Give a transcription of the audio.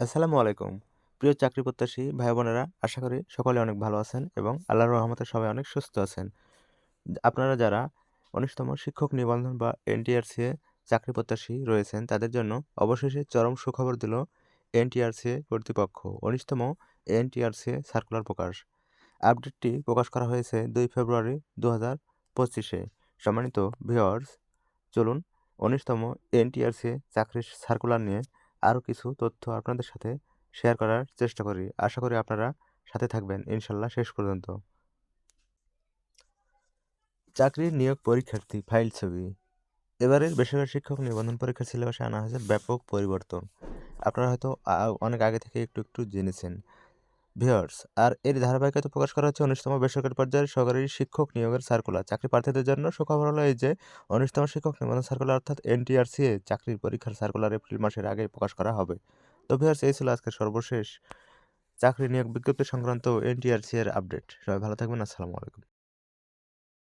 আসসালামু আলাইকুম। প্রিয় চাকরি প্রত্যাশী ভাই বোনেরা আশা করি সকলে অনেক ভালো আছেন এবং আল্লাহর রহমতে সবাই অনেক সুস্থ আছেন। আপনারা যারা উনিশতম শিক্ষক নিবন্ধন বা এনটিআরসি চাকরি প্রত্যাশী রয়েছেন, তাদের জন্য অবশেষে চরম সুখবর দিল এনটিআরসি কর্তৃপক্ষ উনিশতম এনটিআরসি সার্কুলার প্রকাশ। আপডেটটি প্রকাশ করা হয়েছে দুই ফেব্রুয়ারি দু হাজার পঁচিশে সম্মানিত ভিওয়ার্স চলুন উনিশতম এনটিআরসি চাকরির সার্কুলার নিয়ে আরও কিছু তথ্য আপনাদের সাথে শেয়ার করার চেষ্টা করি। আশা করি আপনারা সাথে থাকবেন ইনশাল্লাহ শেষ পর্যন্ত। চাকরির নিয়োগ পরীক্ষার্থী ফাইল ছবি। এবারের বেসরকারি শিক্ষক নিবন্ধন পরীক্ষা সিলেবাসে আনা হয়েছে ব্যাপক পরিবর্তন। আপনারা হয়তো অনেক আগে থেকে একটু একটু জেনেছেন। ভিওর্স আর এর ধারাবাহিকতা প্রকাশ করা হচ্ছে উনিশতম বেসরকারি পর্যায়ের সরকারি শিক্ষক নিয়োগের সার্কুলার চাকরি প্রার্থীদের জন্য সুখবর হলো এই যে, উনিশতম শিক্ষক নিবন্ধন সার্কুলার অর্থাৎ এনটিআরসিএ চাকরির পরীক্ষার সার্কুলার এপ্রিল মাসের আগে প্রকাশ করা হবে। তো ভিওর্স এই ছিল আজকের সর্বশেষ চাকরি নিয়োগ বিজ্ঞপ্তি সংক্রান্ত এনটিআরসি এর আপডেট সবাই ভালো থাকবেন, আসসালামু আলাইকুম।